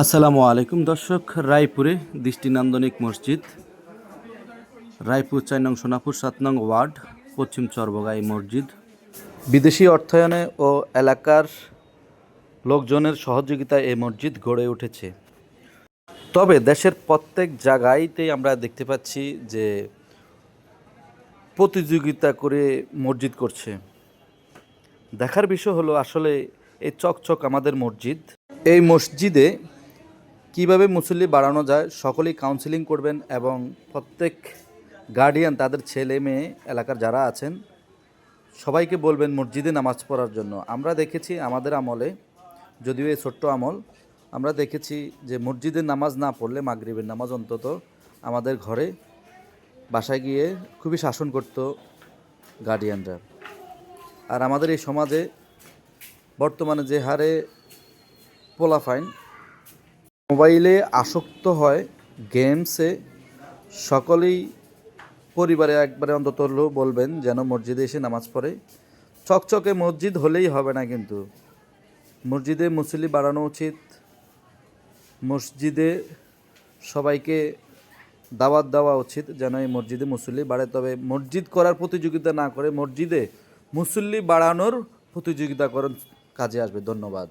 আসসালামু আলাইকুম দর্শক, রায়পুরে দৃষ্টিনান্দনিক মসজিদ। রায়পুর চার নং সোনাপুর, সাত নং ওয়ার্ড, পশ্চিম চরবগাই মসজিদ। বিদেশি অর্থায়নে ও এলাকার লোকজনের সহযোগিতায় এই মসজিদ গড়ে উঠেছে। তবে দেশের প্রত্যেক জায়গায়তেই আমরা দেখতে পাচ্ছি যে প্রতিযোগিতা করে মসজিদ করছে। দেখার বিষয় হলো আসলে এই চকচক আমাদের মসজিদ। এই মসজিদে কীভাবে মুসল্লি বাড়ানো যায়, সকলেই কাউন্সিলিং করবেন এবং প্রত্যেক গার্ডিয়ান তাদের ছেলে মেয়ে এলাকার যারা আছেন, সবাইকে বলবেন মসজিদে নামাজ পড়ার জন্য। আমরা দেখেছি আমাদের আমলে, যদিও এই ছোট্ট আমল, আমরা দেখেছি যে মসজিদে নামাজ না পড়লে মাগরিবের নামাজ অন্তত আমাদের ঘরে বাসায় গিয়ে খুবই শাসন করতো গার্ডিয়ানরা আর আমাদের এই সমাজে বর্তমানে যে হারে পোলাফাইন মোবাইলে আসক্ত হয় গেমসে, সকলেই পরিবারে একবারে অন্তত হলেও বলবেন যেন মসজিদে এসে নামাজ পড়ে। চকচকে মসজিদ হলেই হবে না কিন্তু। মসজিদে মুসল্লি বাড়ানো উচিত। মসজিদে সবাইকে দাওয়াত দেওয়া উচিত যেন এই মসজিদে মুসল্লি বাড়ে। তবে মসজিদ করার প্রতিযোগিতা না করে মসজিদে মুসল্লি বাড়ানোর প্রতিযোগিতা করার কাজে আসবে। ধন্যবাদ।